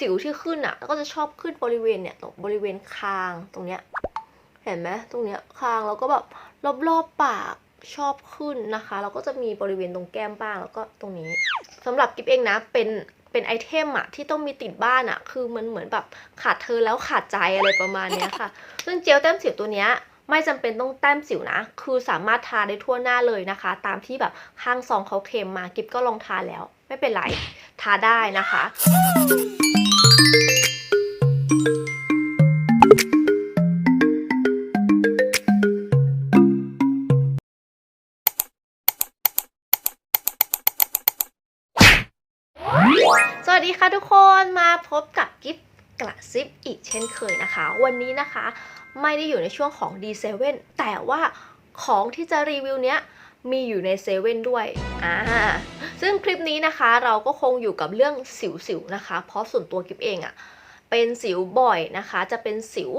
สิวที่ขึ้นอะก็จะชอบขึ้นบริเวณเนี่ยตรงบริเวณคางตรงเนี้ยเห็นไหมตรงเนี้ยคางแล้วก็แบบรอบๆปากชอบขึ้นนะคะแล้วก็จะมีบริเวณตรงแก้มบ้างแล้วก็ตรงนี้สำหรับกิฟเองนะเป็นเป็นไอเทมอะที่ต้องมีติดบ้านอะคือมันเหมือนแบบขาดเธอแล้วขาดใจอะไรประมาณเนี้ยค่ะ ซึ่งเจลแต้มสิวตัวเนี้ยไม่จำเป็นต้องแต้มสิวนะ คือสามารถทาได้ทั่วหน้าเลยนะคะ ตามที่แบบข้างซองเขาเค็มมากิฟก็ลองทาแล้ว ไม่เป็นไร ทาได้นะคะ สวัสดีค่ะทุกคนมาพบกับกิฟกระซิบอีกเช่นเคยนะคะ วันนี้นะคะไม่ได้อยู่ในช่วงของ D7 แต่ว่าของที่จะรีวิวเนี้ยมีอยู่ในเซเว่นด้วย อ่า ซึ่งคลิปนี้นะคะเราก็คงอยู่กับเรื่องสิวๆนะคะ เพราะส่วนตัวกิฟเองอะ่ะ เป็นสิวบ่อยนะคะ จะเป็นสิว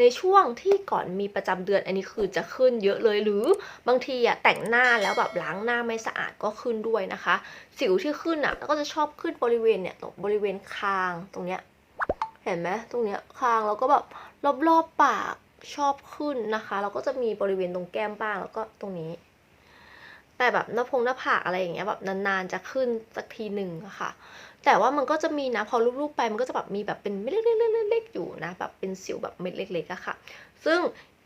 ในช่วงที่ก่อนมีประจำเดือนอันนี้คือจะขึ้นเยอะเลยหรือบางทีอะแต่งหน้าแล้วแบบล้างหน้าไม่สะอาดก็ขึ้นด้วยนะคะ สิวที่ขึ้นอะแล้วก็จะชอบขึ้นบริเวณเนี่ยตรงบริเวณคางตรงเนี้ยเห็นไหมตรงเนี้ยคางแล้วก็แบบรอบๆปากชอบขึ้นนะคะ แล้วก็จะมีบริเวณตรงแก้มบ้างแล้วก็ตรงนี้ แต่แบบหน้าพงหน้าผากอะไรอย่างเงี้ยแบบนานๆจะขึ้นสักทีหนึ่งอะค่ะ แต่ว่ามันก็จะมีนะพอลูบๆไปมันก็จะแบบมีแบบเป็นเม็ดเล็กๆๆๆๆอยู่นะแบบเป็นสิวแบบเม็ดเล็กๆอะค่ะ ซึ่ง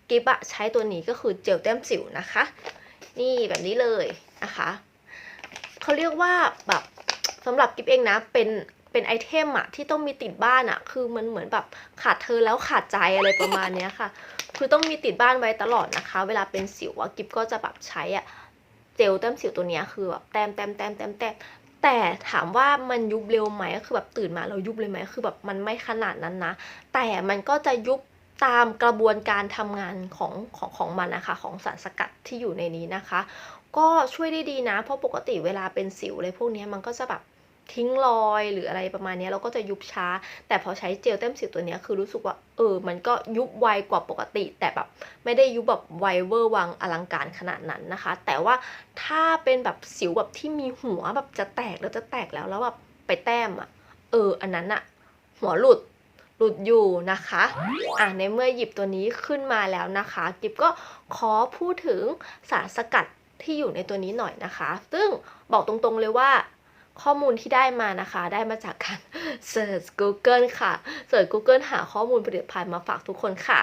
กิบอะใช้ตัวนี้ก็คือเจลแต้มสิวนะคะ นี่แบบนี้เลยนะคะเขาเรียกว่าแบบสำหรับกิฟเองนะเป็นเป็นไอเทมอะที่ต้องมีติดบ้านอะคือมันเหมือนแบบขาดเธอแล้วขาดใจอะไรประมาณเนี้ยค่ะ คือต้องมีติดบ้านไว้ตลอดนะคะ เวลาเป็นสิวอะกิฟก็จะแบบใช้อะ เจลแต้มสิวตัวนี้คือแบบแต้มแต้มแต้มแต้มแต้มแต่ถามว่ามันยุบเร็วไหมก็คือแบบตื่นมาเรายุบเลยไหมคือแบบมันไม่ขนาดนั้นนะ แต่มันก็จะยุบตามกระบวนการทำงานของของของมันนะคะ ของสารสกัดที่อยู่ในนี้นะคะ ก็ช่วยได้ดีนะ เพราะปกติเวลาเป็นสิวอะไรพวกนี้มันก็จะแบบ ทิ้งรอยหรืออะไรประมาณนี้เราก็จะยุบช้า แต่พอใช้เจลแต้มสิวตัวนี้คือรู้สึกว่าเออ มันก็ยุบไวกว่าปกติ แต่แบบไม่ได้ยุบแบบไวเวอร์วังอลังการขนาดนั้นนะคะ แต่ว่าถ้าเป็นแบบสิวแบบที่มีหัวแบบจะแตกแล้วจะแตกแล้วแล้วแบบไปแต้มอะเออ อันนั้นอะหัวหลุดหลุดอยู่นะคะ อะในเมื่อหยิบตัวนี้ขึ้นมาแล้วนะคะกิบก็ขอพูดถึงสารสกัดที่อยู่ในตัวนี้หน่อยนะคะ ซึ่งบอกตรงๆเลยว่า ข้อมูลที่ได้มานะคะ ได้มาจากการเสิร์ช Google ค่ะเสิร์ช Google หาข้อมูลผลิตภัณฑ์มาฝากทุกคนค่ะ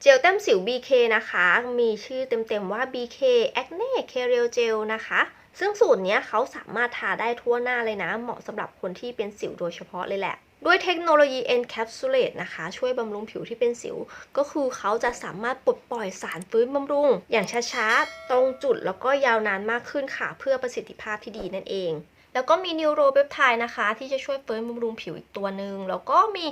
เจลแต้มสิว BK นะคะ มีชื่อเต็มๆว่า BK Acne c a r i l Gel นะคะ ซึ่งสูตรนี้เขาสามารถทาได้ทั่วหน้าเลยนะ เหมาะสำหรับคนที่เป็นสิวโดยเฉพาะเลยแหละด้วยเทคโนโลยี Encapsulate นะคะ ช่วยบำรุงผิวที่เป็นสิว ก็คือเขาจะสามารถปลดปล่อยสารฟื้นบำรุง อย่างช้าๆ ตรงจุดแล้วก็ยาวนานมากขึ้นค่ะ เพื่อประสิทธิภาพที่ดีนั่นเอง แล้วก็มีนิวโรเปปไทด์นะคะ ที่จะช่วยเฟื้นบำรุงผิวอีกตัวหนึ่งแล้วก็มี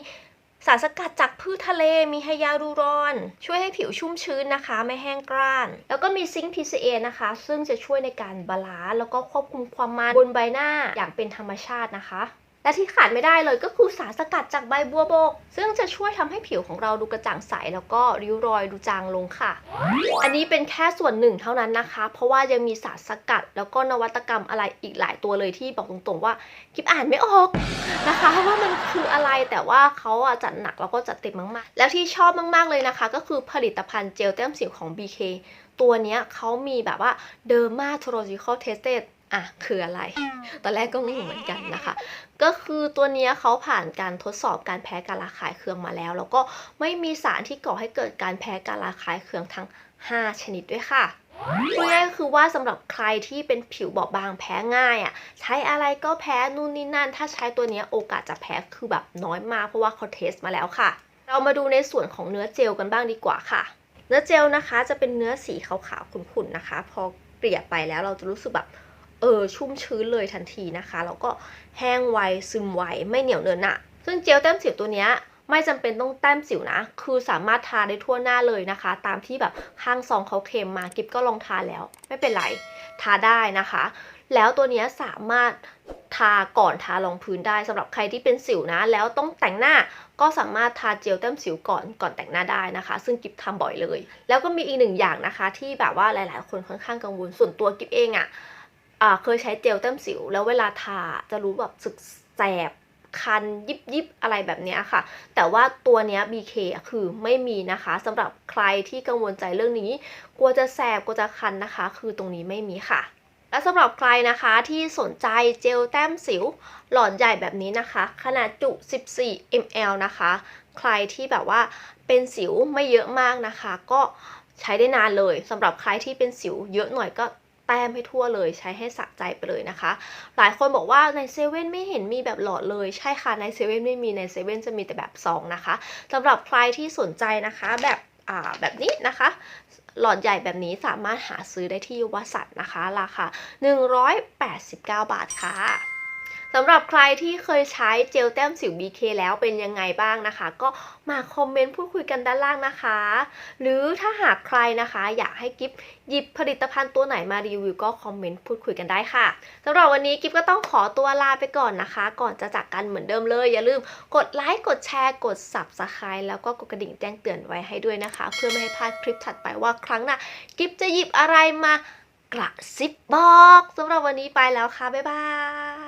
สารสกัดจากพืชทะเลมีไฮยาลูรอน ช่วยให้ผิวชุ่มชื้นนะคะ ไม่แห้งกร้าน แล้วก็มีซิงค์ PCA นะคะ ซึ่งจะช่วยในการบาลานซ์แล้วก็ควบคุมความมันบนใบหน้าอย่างเป็นธรรมชาตินะคะ และที่ขาดไม่ได้เลยก็คือสารสกัดจากใบบัวบก ซึ่งจะช่วยทำให้ผิวของเราดูกระจ่างใส แล้วก็ริ้วรอยดูจางลงค่ะ อันนี้เป็นแค่ส่วนหนึ่งเท่านั้นนะคะ เพราะว่ายังมีสารสกัดแล้วก็นวัตกรรมอะไรอีกหลายตัวเลยที่บอกตรงๆว่ากิฟอ่านไม่ออกนะคะว่ามันคืออะไรแต่ว่าเขาจัดหนักแล้วก็จัดเต็มมากๆ แล้วที่ชอบมากๆเลยนะคะ ก็คือผลิตภัณฑ์เจลแต้มสิวของ BK ตัวนี้เขามีแบบว่า Dermatological Tested อะคืออะไร ตอนแรกก็งงเหมือนกันนะคะ ก็คือตัวนี้เขาผ่านการทดสอบการแพ้การระคายเคืองมาแล้ว แล้วก็ไม่มีสารที่ก่อให้เกิดการแพ้การระคายเคืองทั้ง 5 ชนิดด้วยค่ะพูดง่ายก็คือว่าสำหรับใครที่เป็นผิวบอบบางแพ้ง่ายอะใช้อะไรก็แพ้นู่นนี่นั่น ถ้าใช้ตัวนี้โอกาสจะแพ้คือแบบน้อยมากเพราะว่าเขาเทสมาแล้วค่ะ เรามาดูในส่วนของเนื้อเจลกันบ้างดีกว่าค่ะ เนื้อเจลนะคะจะเป็นเนื้อสีขาวๆขุ่นๆนะคะ พอเกลี่ยไปแล้วเราจะรู้สึกแบบ เออชุ่มชื้นเลยทันทีนะคะ แล้วก็แห้งไวซึมไวไม่เหนียวเนินหนะซึ่งเจลแต้มสิวตัวเนี้ยไม่จำเป็นต้องแต้มสิวนะ คือสามารถทาได้ทั่วหน้าเลยนะคะ ตามที่แบบข้างซองเขาเค็มมา กิฟก็ลองทาแล้ว ไม่เป็นไร ทาได้นะคะ แล้วตัวเนี้ยสามารถทาก่อนทารองพื้นได้สำหรับใครที่เป็นสิวนะ แล้วต้องแต่งหน้าก็สามารถทาเจลแต้มสิวก่อนก่อนแต่งหน้าได้นะคะ ซึ่งกิฟทำบ่อยเลย แล้วก็มีอีกหนึ่งอย่างนะคะ ที่แบบว่าหลาย ๆ คนค่อนข้างกังวลส่วนตัวกิฟเองอะ่ะ เคยใช้เจลแต้มสิว แล้วเวลาทาจะรู้แบบสึกแสบคันยิบยิบอะไรแบบนี้ค่ะ แต่ว่าตัวเนี้ย BK คือไม่มีนะคะสำหรับใครที่กังวลใจเรื่องนี้ กลัวจะแสบกลัวจะคันนะคะ คือตรงนี้ไม่มีค่ะ และสำหรับใครนะคะที่สนใจเจลแต้มสิวหลอดใหญ่แบบนี้นะคะ ขนาดจุ 14 ml นะคะ ใครที่แบบว่าเป็นสิวไม่เยอะมากนะคะ ก็ใช้ได้นานเลยสำหรับใครที่เป็นสิวเยอะหน่อยก็ แต้มให้ทั่วเลยใช้ให้สะใจไปเลยนะคะ หลายคนบอกว่าในเซเว่นไม่เห็นมีแบบหลอดเลยใช่ค่ะในเซเว่นไม่มีในเซเว่นจะมีแต่แบบซองนะคะสำหรับใครที่สนใจนะคะแบบอ่าแบบนี้นะคะหลอดใหญ่แบบนี้สามารถหาซื้อได้ที่วัสัตนะคะ ราคา 189 บาทค่ะ สำหรับใครที่เคยใช้เจลแต้มสิว BK แล้วเป็นยังไงบ้างนะคะ ก็มาคอมเมนต์พูดคุยกันด้านล่างนะคะ หรือถ้าหากใครนะคะ อยากให้กิฟหยิบผลิตภัณฑ์ตัวไหนมารีวิวก็คอมเมนต์พูดคุยกันได้ค่ะสำหรับวันนี้กิฟก็ต้องขอตัวลาไปก่อนนะคะ ก่อนจะจากกันเหมือนเดิมเลย อย่าลืมกดไลค์กดแชร์กด subscribe แล้วก็กดกระดิ่งแจ้งเตือนไว้ให้ด้วยนะคะ เพื่อไม่ให้พลาดคลิปถัดไปว่าครั้งหน้ากิฟจะหยิบอะไรมากระซิบบอกสำหรับวันนี้ไปแล้วค่ะ บ๊ายบาย